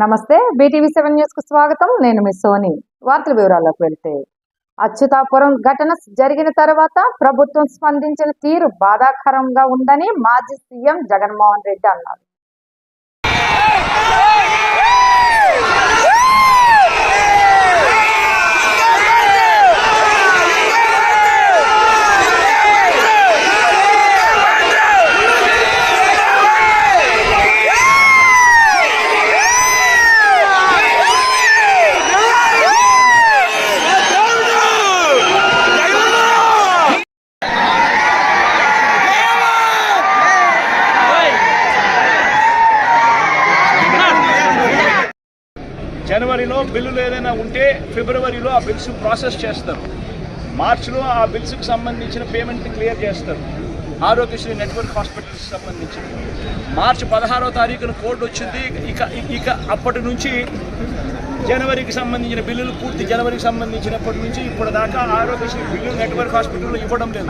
నమస్తే. BTV seven న్యూస్కు స్వాగతం. నేను మీ సోని. వార్తల వివరాల్లోకి వెళ్తే అచ్యుతాపురం ఘటన జరిగిన తర్వాత ప్రభుత్వం స్పందించిన తీరు బాధాకరంగా ఉందని మాజీ సీఎం జగన్మోహన్ రెడ్డి అన్నారు. బిల్లులు ఏదైనా ఉంటే ఫిబ్రవరిలో ఆ బిల్స్ ప్రాసెస్ చేస్తారు. మార్చిలో ఆ బిల్స్కి సంబంధించిన పేమెంట్ క్లియర్ చేస్తారు. ఆరోగ్యశ్రీ నెట్వర్క్ హాస్పిటల్స్ సంబంధించి మార్చి పదహారో తారీఖున కోడ్ వచ్చింది. ఇక ఇక అప్పటి నుంచి జనవరికి సంబంధించిన బిల్లులు పూర్తి జనవరికి సంబంధించినప్పటి నుంచి ఇప్పుడు దాకా ఆరోగ్యశ్రీ బిల్లు నెట్వర్క్ హాస్పిటల్లో ఇవ్వడం లేదు.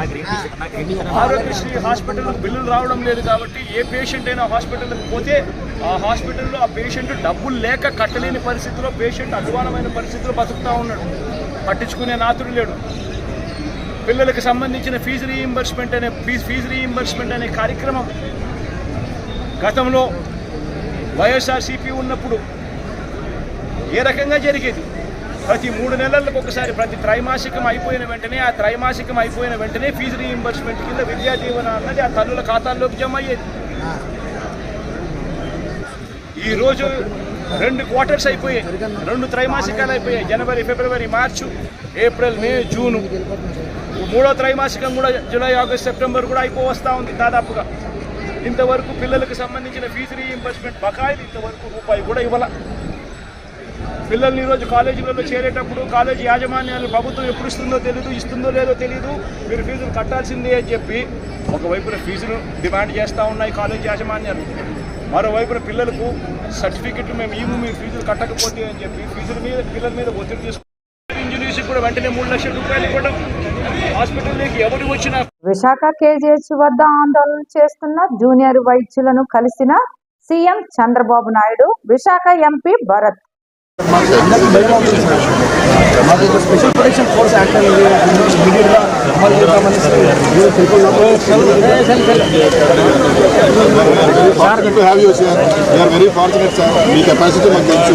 ఆరోగ్యశ్రీ హాస్పిటల్లో బిల్లులు రావడం లేదు కాబట్టి ఏ పేషెంట్ అయినా హాస్పిటల్కి పోతే ఆ హాస్పిటల్లో ఆ పేషెంట్ డబ్బులు లేక కట్టలేని పరిస్థితిలో పేషెంట్ అధ్వానమైన పరిస్థితిలో బతుకుతూ ఉన్నాడు. పట్టించుకునే నాతుడు లేడు. పిల్లలకు సంబంధించిన ఫీజు రీఇంబర్స్మెంట్ అనే ఫీజు ఫీజు రీఇంబర్స్మెంట్ అనే కార్యక్రమం గతంలో వైఎస్ఆర్సీపీ ఉన్నప్పుడు ఏ రకంగా జరిగేది? ప్రతి మూడు నెలలకు ఒకసారి ప్రతి త్రైమాసికం అయిపోయిన వెంటనే ఆ త్రైమాసికం అయిపోయిన వెంటనే ఫీజు రీఇంబర్స్మెంట్ కింద విద్యా దీవెన అన్నది ఆ తల్లుల ఖాతాల్లోకి జమ అయ్యేది. ఈ రోజు రెండు క్వార్టర్స్ అయిపోయాయి. రెండు త్రైమాసికాలు అయిపోయాయి. జనవరి ఫిబ్రవరి మార్చు ఏప్రిల్ మే జూను. మూడో త్రైమాసికం కూడా జూలై ఆగస్ట్ సెప్టెంబర్ కూడా అయిపోవస్తూ ఉంది దాదాపుగా. ఇంతవరకు పిల్లలకు సంబంధించిన ఫీజు రీఇంబర్స్మెంట్ బకాయిలు ఇంతవరకు రూపాయి కూడా ఇవ్వాల. పిల్లల్ని ఈరోజు కాలేజీలలో చేరేటప్పుడు కాలేజీ యాజమాన్యాలు ప్రభుత్వం ఎప్పుడు ఇస్తుందో తెలియదు ఇస్తుందో లేదో తెలియదు మీరు ఫీజులు కట్టాల్సిందే అని చెప్పి ఒకవైపున ఫీజులు డిమాండ్ చేస్తూ ఉన్నాయి కాలేజీ యాజమాన్యాలు. మరోవైపున పిల్లలకు సర్టిఫికెట్లు మేము ఇవ్వు మీ ఫీజులు కట్టకపోతే అని చెప్పి ఫీజుల మీద పిల్లల మీద ఒత్తిడి తీసుకు ఇంజనీర్స్ కూడా వెంటనే మూడు లక్షల రూపాయలు ఇవ్వడం. హాస్పిటల్లోకి ఎవరు వచ్చినా విశాఖ కేజీహెచ్ వద్ద ఆందోళన చేస్తున్న జూనియర్ వైద్యులను కలిసిన సీఎం చంద్రబాబు నాయుడు విశాఖ ఎంపీ భరత్. మాకు ఇక్కడ స్పెషల్ ప్రొటెక్షన్ ఫోర్స్ యాక్ట్ అనేది ఇమీడియట్గా అమలు చేద్దామని have you, sir. Very fortunate, మీ కెపాసిటీ మాకు తెలుసు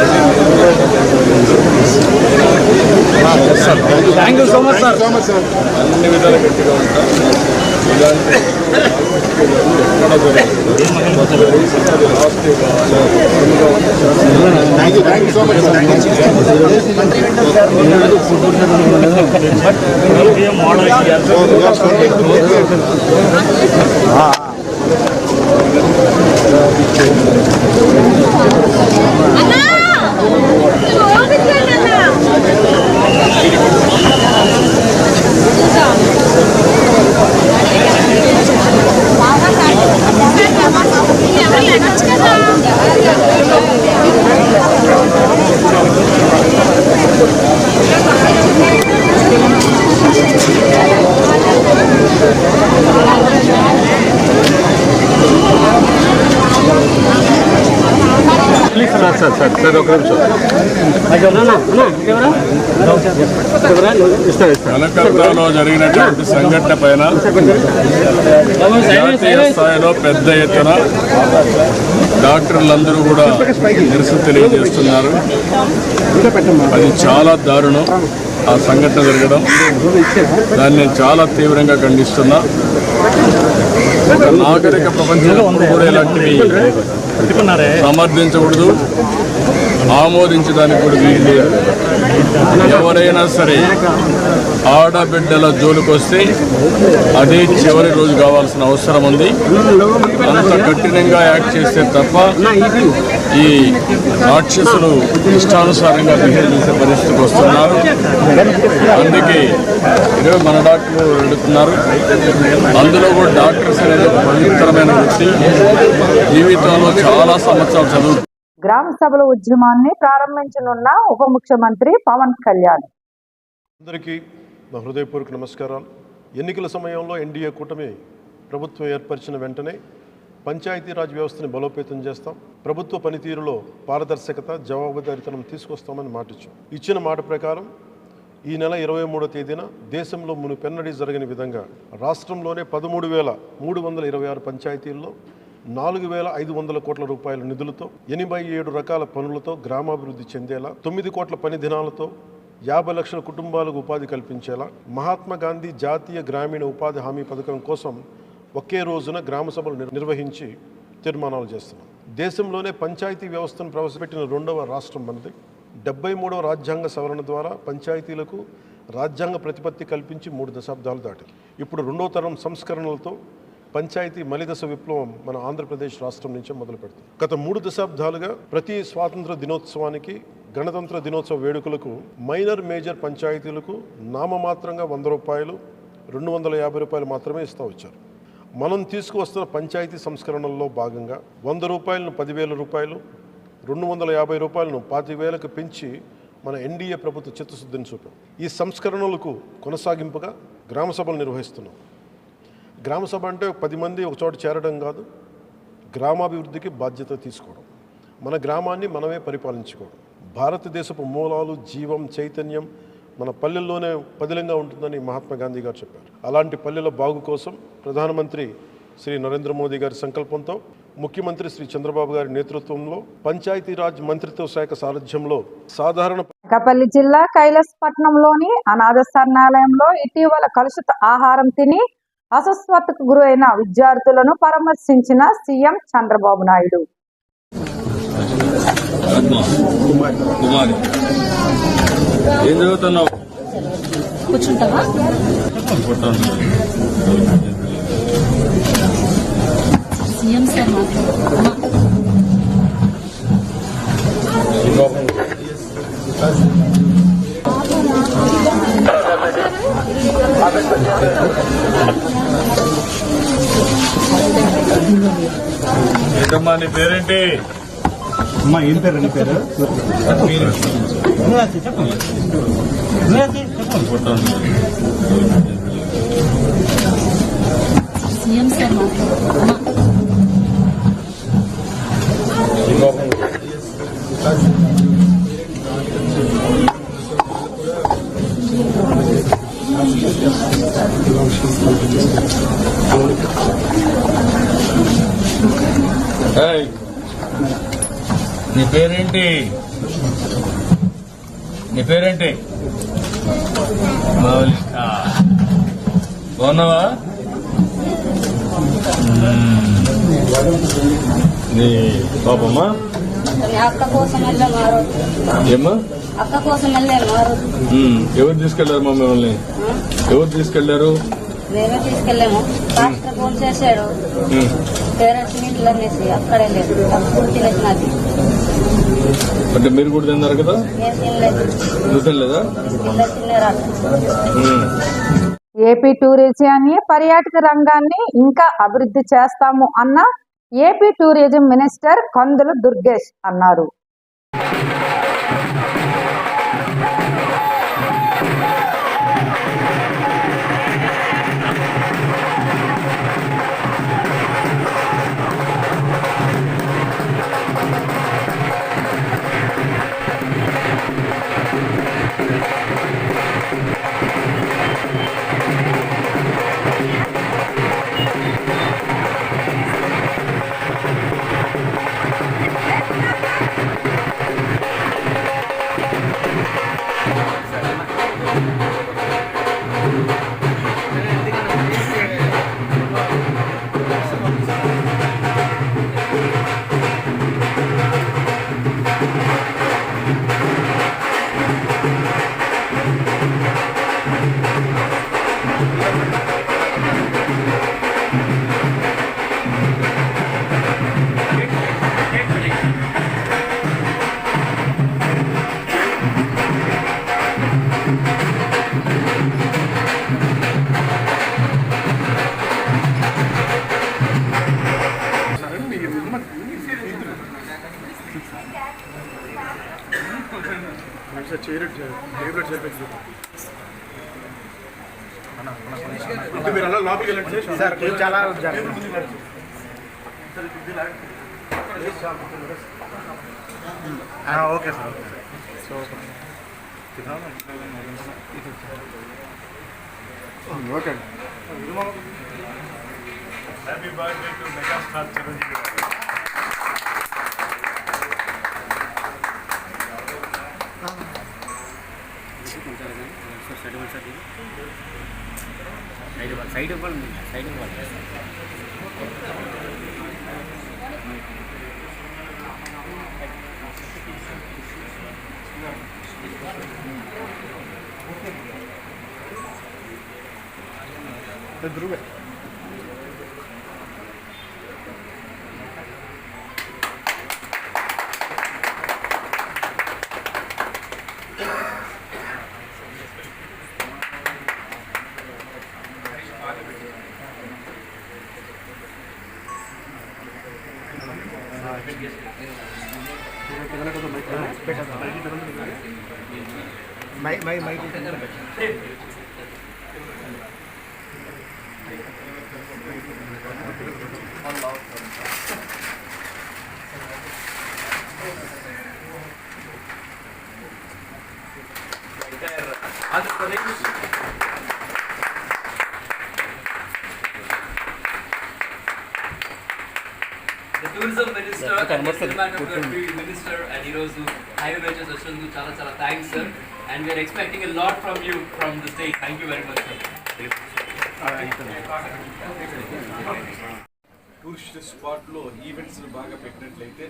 Much sir so much sir అన్ని విధాలు గట్టిగా ఉంటాం. Thank you thank you so much いいところに。కలకత్తాలో జరిగినటువంటి సంఘటన పైన జాతీయ స్థాయిలో పెద్ద ఎత్తున డాక్టర్లందరూ కూడా నిరసన తెలియజేస్తున్నారు. అది చాలా దారుణం. ఆ సంఘటన జరగడం దాన్ని నేను చాలా తీవ్రంగా ఖండిస్తున్నా. ఒక నాగరిక ప్రపంచంలో కూడా ఇలాంటివి సమర్థించకూడదు. ఆమోదించడానికి కూడా వీలు లేదు ఎవరైనా సరే ఆడబిడ్డల జోలికొస్తే అదే చివరి రోజు కావాల్సిన అవసరం ఉంది. అంత కఠినంగా యాక్ట్ చేస్తే తప్ప ఈ రాక్షసులు ఇష్టానుసారంగా బిహేవ్ చేసే పరిస్థితికి వస్తున్నారు. అందుకే ఇరవై మన డాక్టర్లు వెళుతున్నారు అందులో కూడా డాక్టర్స్ అనేది ఒక పవిత్రమైన వృత్తి. జీవితంలో చాలా సంవత్సరాలు చదువు గ్రామ సభల ఉద్యమాన్ని ప్రారంభించనున్న ఉప ముఖ్యమంత్రి పవన్ కళ్యాణ్. అందరికీ నా హృదయపూర్వక నమస్కారాలు. ఎన్నికల సమయంలో ఎన్డీఏ కూటమి ప్రభుత్వం ఏర్పరిచిన వెంటనే పంచాయతీరాజ్ వ్యవస్థని బలోపేతం చేస్తాం. ప్రభుత్వ పనితీరులో పారదర్శకత జవాబుదారీతనం తీసుకొస్తామని మాటిచ్చాం. ఇచ్చిన మాట ప్రకారం ఈ నెల ఇరవై మూడో తేదీన దేశంలో మునుపెన్నడీ జరగని విధంగా రాష్ట్రంలోనే పదమూడు వేల మూడు వందల ఇరవై ఆరు పంచాయతీల్లో నాలుగు వేల ఐదు వందల కోట్ల రూపాయల నిధులతో ఎనభై ఏడు రకాల పనులతో గ్రామాభివృద్ధి చెందేలా తొమ్మిది కోట్ల పని దినాలతో యాభై లక్షల కుటుంబాలకు ఉపాధి కల్పించేలా మహాత్మా గాంధీ జాతీయ గ్రామీణ ఉపాధి హామీ పథకం కోసం ఒకే రోజున గ్రామ సభలు నిర్వహించి తీర్మానాలు చేస్తున్నాం. దేశంలోనే పంచాయతీ వ్యవస్థను ప్రవేశపెట్టిన రెండవ రాష్ట్రం మనది. డెబ్బై మూడవ రాజ్యాంగ సవరణ ద్వారా పంచాయతీలకు రాజ్యాంగ ప్రతిపత్తి కల్పించి మూడు దశాబ్దాలు దాటి ఇప్పుడు రెండో తరం సంస్కరణలతో పంచాయతీ మలిదశ విప్లవం మన ఆంధ్రప్రదేశ్ రాష్ట్రం నుంచే మొదలు పెడుతుంది గత మూడు దశాబ్దాలుగా ప్రతి స్వాతంత్ర దినోత్సవానికి గణతంత్ర దినోత్సవ వేడుకలకు మైనర్ మేజర్ పంచాయతీలకు నామమాత్రంగా వంద రూపాయలు రెండు వందల యాభై రూపాయలు మాత్రమే ఇస్తూ వచ్చారు. మనం తీసుకువస్తున్న పంచాయతీ సంస్కరణల్లో భాగంగా వంద రూపాయలను పదివేల రూపాయలు రెండు వందల యాభై రూపాయలను పాతి వేలకు పెంచి మన ఎన్డీఏ ప్రభుత్వ చిత్తశుద్ధిని చూపాం. ఈ సంస్కరణలకు కొనసాగింపుగా గ్రామ సభలు నిర్వహిస్తున్నాం. గ్రామ సభ అంటే పది మంది ఒక చోట చేరడం కాదు. గ్రామాభివృద్ధికి బాధ్యత తీసుకోవడం. మన గ్రామాన్ని మనమే పరిపాలించుకోవడం. భారతదేశపు మూలాలు జీవం చైతన్యం మన పల్లెల్లోనే పదిలంగా ఉంటుందని మహాత్మా గాంధీ గారు చెప్పారు. అలాంటి పల్లెల బాగు కోసం ప్రధానమంత్రి శ్రీ నరేంద్ర మోదీ గారి సంకల్పంతో ముఖ్యమంత్రి శ్రీ చంద్రబాబు గారి నేతృత్వంలో పంచాయతీరాజ్ మంత్రిత్వ శాఖ సారథ్యంలో సాధారణ అనకాపల్లి జిల్లా కైలాసపట్నంలోని అనాథ శరణాలయంలో ఇటీవల కలుషిత ఆహారం తిని అస్వస్థతకు గురైన విద్యార్థులను పరామర్శించిన సీఎం చంద్రబాబు నాయుడు. ఏం చదువుతున్నావు ఏం పేరు నీ పేరు? సీఎం సార్ మాట్లాడు పేరేంటి? నీ పేరేంటి? మౌలిక. బాగున్నావా. నీ పాపమ్మా? అక్క కోసం ఏమ్మా? అక్క కోసం. ఎవరు తీసుకెళ్ళారు మా మిమ్మల్ని? ఎవరు తీసుకెళ్ళారు? మేమే తీసుకెళ్ళాము. పాస్టర్ ఫోన్ చేశాడు. పేరెంట్స్ ఇంట్లో అనేసి అక్కడే లేదు. తినేసినది. అంటే మీరు కూడా తిన్నారు కదా? నువ్వు తినలేదా. ఏపీ టూరిజాన్ని పర్యాటక రంగాన్ని ఇంకా అభివృద్ధి చేస్తాము అన్న AP tourism minister Kandula Durgesh అన్నారు. సార్ చాలా okay sir okay side ball side ball side ball Dhruva side ఇవ్వండి సైడ్ ఇవ్వాలి ధ్రువే my my my tourism minister minister and ఈరోజు హైవే వెంచర్స్ వచ్చినందుకు చాలా చాలా thanks sir and we are expecting a lot from you from the state thank you very much tourist స్పాట్లో events బాగా పెట్టినట్లయితే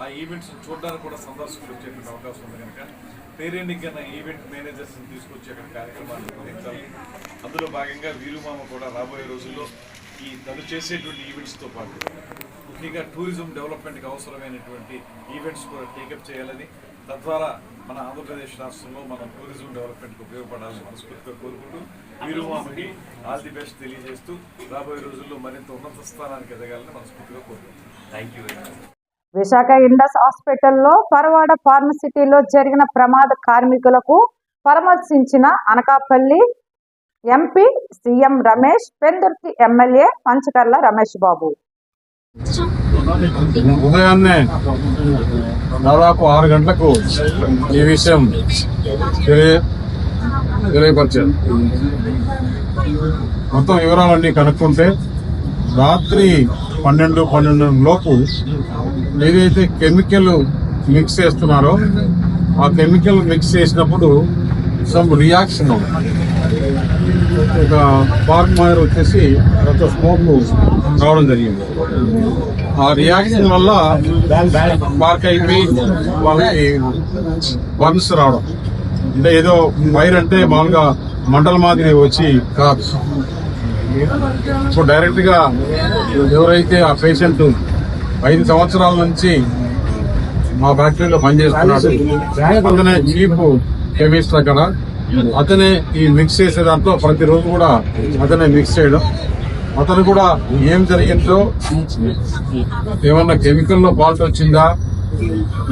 ఆ ఈవెంట్స్ చూడడానికి కూడా సందర్శకులు వచ్చేటువంటి అవకాశం ఉంది కనుక. పేరెన్నికైన ఈవెంట్ మేనేజర్స్ని తీసుకొచ్చే కార్యక్రమాలు నిర్వహించాలి. అందులో భాగంగా వీరుమామ కూడా రాబోయే రోజుల్లో ఈ తను చేసేటువంటి ఈవెంట్స్తో పాటు ముఖ్యంగా టూరిజం డెవలప్మెంట్కి అవసరమైనటువంటి ఈవెంట్స్ కూడా టేకప్ చేయాలని తద్వారా మన ఆంధ్రప్రదేశ్ రాష్ట్రంలో మన టూరిజం డెవలప్మెంట్కి ఉపయోగపడాలని మనస్ఫూర్తిగా కోరుకుంటూ వీరుమామకి ఆల్ ది బెస్ట్ తెలియజేస్తూ రాబోయే రోజుల్లో మరింత ఉన్నత స్థానానికి ఎదగాలని మనస్ఫూర్తిగా కోరుకుంటున్నాను. Thank you very much Visakha Indus హాస్పిటల్లో పరవాడ ఫార్మసిటీలో జరిగిన ప్రమాద కార్మికులకు పరామర్శించిన Anakapalli MP CM Ramesh Pendurthi MLA Panchakarla Ramesh Babu. ఉదయాన్నే దాదాపు ఆరు గంటలకు ఈ విషయం తెలియ తెలియపరిచారు. మొత్తం వివరాలన్నీ కనుక్కుంటే రాత్రి పన్నెండు పన్నెండు లోపు ఏదైతే కెమికల్ మిక్స్ చేస్తున్నారో ఆ కెమికల్ మిక్స్ చేసినప్పుడు సమ్ రియాక్షన్ ఒక పార్క్ మాయర్ వచ్చేసి కొంత స్మోక్ రావడం జరిగింది. ఆ రియాక్షన్ వల్ల పార్క్ అయిపోయి వాళ్ళకి బర్న్స్ రావడం. అంటే ఏదో వైర్ అంటే మామూలుగా మంటల మాదిరి వచ్చి కాదు. సో డైరెక్ట్గా ఎవరైతే ఆ పేషెంట్ ఐదు సంవత్సరాల నుంచి మా ఫ్యాక్టరీలో పనిచేస్తున్నాడు అతనే చీఫ్ కెమిస్ట్ అక్కడ అతనే ఈ మిక్స్ చేసే దాంట్లో ప్రతిరోజు కూడా అతనే మిక్స్ చేయడం. అతను కూడా ఏం జరిగిందో ఏమన్నా కెమికల్లో ఫాల్ట్ వచ్చిందా?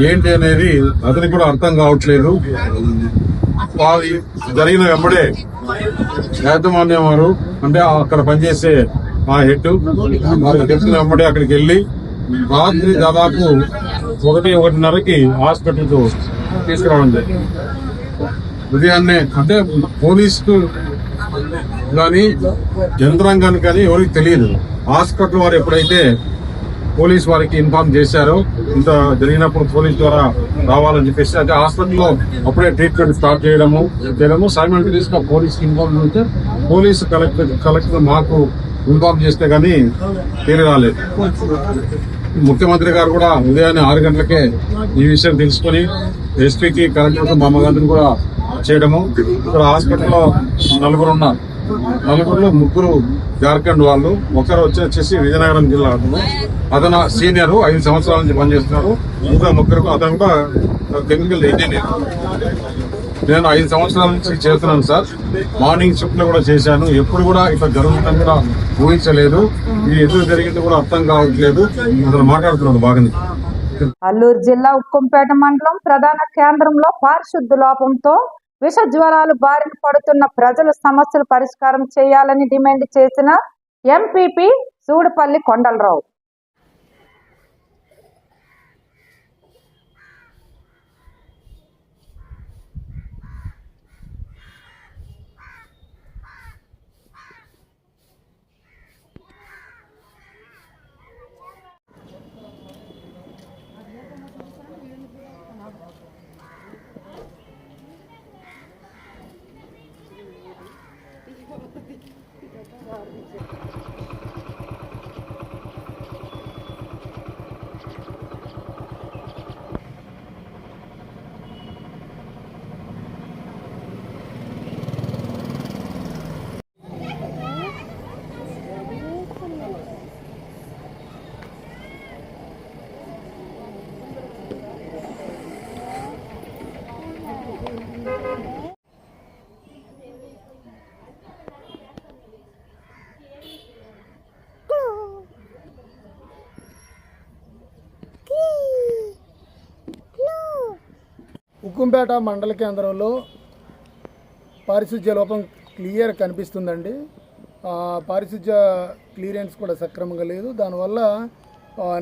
ఏంటి అనేది అతనికి కూడా అర్థం కావట్లేదు. జరిగిన వెంబడే యాజమాన్యం వారు అంటే అక్కడ పనిచేసే మా హెడ్ వారికి తెలిసిన వెంబడే అక్కడికి వెళ్ళి రాత్రి దాదాపు ఒకటి ఒకటిన్నరకి హాస్పిటల్కు తీసుకురావడం జరిగింది. ఉదయాన్నే అంటే పోలీసుకు కానీ యంత్రాంగానికి కానీ ఎవరికి తెలియదు. హాస్పిటల్ వారు ఎప్పుడైతే పోలీస్ వారికి ఇన్ఫార్మ్ చేశారో ఇంత జరిగినప్పుడు పోలీస్ ద్వారా రావాలని చెప్పేసి అంటే హాస్పిటల్లో అప్పుడే ట్రీట్మెంట్ స్టార్ట్ చేయడము చేయడము సైమల్టేనియస్గా పోలీస్ ఇన్ఫార్మ్ అయితే పోలీస్ కలెక్టర్ కలెక్టర్ మాకు ఇన్ఫార్మ్ చేస్తే కానీ తేలి రాలేదు. ముఖ్యమంత్రి గారు కూడా ఉదయాన్నే ఆరు గంటలకే ఈ విషయం తెలుసుకొని ఎస్పీకి కలెక్టర్ మా అమ్మగారిని కూడా చేయడము. ఇక్కడ హాస్పిటల్లో నలుగురు ఉన్నారు. నలుగురులో ముగ్గురు జార్ఖండ్ వాళ్ళు ఒకరు వచ్చి వచ్చేసి విజయనగరం జిల్లా అతను. అతను సీనియర్ ఐదు సంవత్సరాల నుంచి పనిచేస్తున్నారు. ఇంకా ముగ్గురు అతను కూడా కెమికల్ ఇంజనీర్. నేను ఐదు సంవత్సరాల నుంచి చేస్తున్నాను సార్. మార్నింగ్ షిఫ్ట్లో కూడా చేశాను. ఎప్పుడు కూడా ఇట్లా జరుగుతుందని కూడా ఊహించలేదు. ఇది ఎందుకు జరిగింది కూడా అర్థం కావట్లేదు. అతను మాట్లాడుతున్నాడు బాగానే. అల్లూరు జిల్లా ఉక్కంపేట మండలం ప్రధాన కేంద్రంలో పారిశుద్ధ లోపంతో విష జ్వరాలు బారిన పడుతున్న ప్రజల సమస్యలు పరిష్కారం చేయాలని డిమాండ్ చేసిన ఎంపీపీ సూడుపల్లి కొండలరావు. ఉక్కుంపేట మండల కేంద్రంలో పారిశుధ్య లోపం క్లియర్ కనిపిస్తుందండి. పారిశుధ్య క్లియరెన్స్ కూడా సక్రమంగా లేదు. దానివల్ల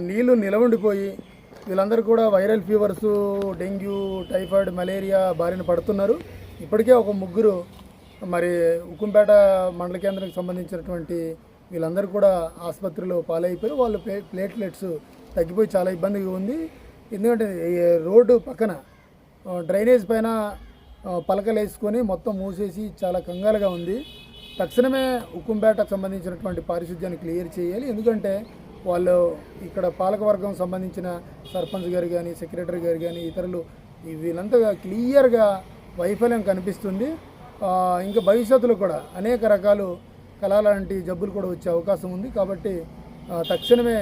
నీళ్ళు నిలవండిపోయి వీళ్ళందరూ కూడా viral fevers dengue typhoid malaria బారిన పడుతున్నారు. ఇప్పటికే ఒక ముగ్గురు మరి ఉక్కుంపేట మండల కేంద్రానికి సంబంధించినటువంటి వీళ్ళందరూ కూడా ఆసుపత్రిలో పాలైపోయి వాళ్ళు ప్లే ప్లేట్లెట్స్ తగ్గిపోయి చాలా ఇబ్బందిగా ఉంది. ఎందుకంటే రోడ్డు పక్కన డ్రైనేజ్ పైన పలకలేసుకొని పలకలు వేసుకొని మొత్తం మూసేసి చాలా కంగాలుగా ఉంది. తక్షణమే ఉక్కుంపేటకు సంబంధించినటువంటి పారిశుద్ధ్యాన్ని క్లియర్ చేయాలి. ఎందుకంటే వాళ్ళు ఇక్కడ పాలకవర్గం సంబంధించిన సర్పంచ్ గారు కానీ సెక్రటరీ గారు కానీ ఇతరులు వీళ్ళంతా క్లియర్గా వైఫల్యం కనిపిస్తుంది. ఇంకా భవిష్యత్తులో కూడా అనేక రకాలు కళ లాంటి జబ్బులు కూడా వచ్చే అవకాశం ఉంది. కాబట్టి తక్షణమే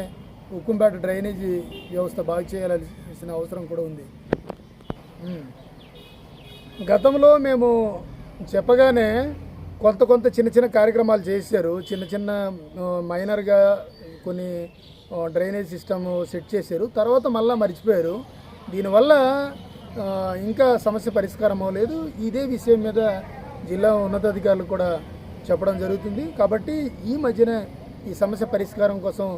ఉక్కుంపేట డ్రైనేజీ వ్యవస్థ బాగు చేయాల్సిన అవసరం కూడా ఉంది. గతంలో మేము చెప్పగానే కొంత కొంత చిన్న చిన్న కార్యక్రమాలు చేశారు. చిన్న చిన్న మైనర్గా కొన్ని డ్రైనేజ్ సిస్టమ్ సెట్ చేశారు. తర్వాత మళ్ళీ మర్చిపోయారు. దీనివల్ల ఇంకా సమస్య పరిష్కారం అవ్వలేదు ఇదే విషయం మీద జిల్లా ఉన్నతాధికారులు కూడా చెప్పడం జరుగుతుంది. కాబట్టి ఈ మధ్యన ఈ సమస్య పరిష్కారం కోసం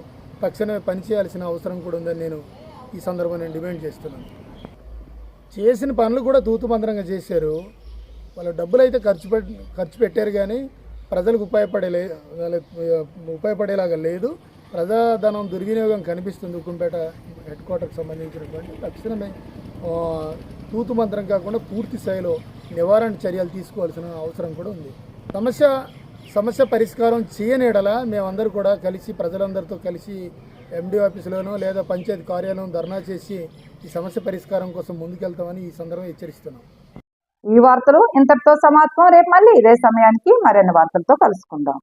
తక్షణమే పనిచేయాల్సిన అవసరం కూడా ఉందని నేను ఈ సందర్భంగా నేను డిమాండ్ చేస్తున్నాను. చేసిన పనులు కూడా తూతుమంత్రంగా చేశారు. వాళ్ళు డబ్బులు అయితే ఖర్చు పెట్ ఖర్చు పెట్టారు కానీ ప్రజలకు ఉపయోగపడే ఉపయోగపడేలాగా లేదు. ప్రజాధనం దుర్వినియోగం కనిపిస్తుంది ఉక్కుంపేట హెడ్ క్వార్టర్కి సంబంధించినటువంటి. తక్షణమే ఆ, తూతు మంత్రం కాకుండా పూర్తి స్థాయిలో నివారణ చర్యలు తీసుకోవాల్సిన అవసరం కూడా ఉంది. సమస్య సమస్య పరిష్కారం చేయనేడలా మేమందరూ కూడా కలిసి ప్రజలందరితో కలిసి ఎండి ఆఫీసులోనో లేదా పంచాయతీ కార్యాలయం ధర్నా చేసి ఈ సమస్య పరిష్కారం కోసం ముందుకెళ్తామని ఈ సందర్భంగా హెచ్చరిస్తున్నాం. ఈ వార్తలు ఇంతటితో సమాప్తం. రేపు మళ్ళీ ఇదే సమయానికి మరిన్ని వార్తలతో కలుసుకుందాం.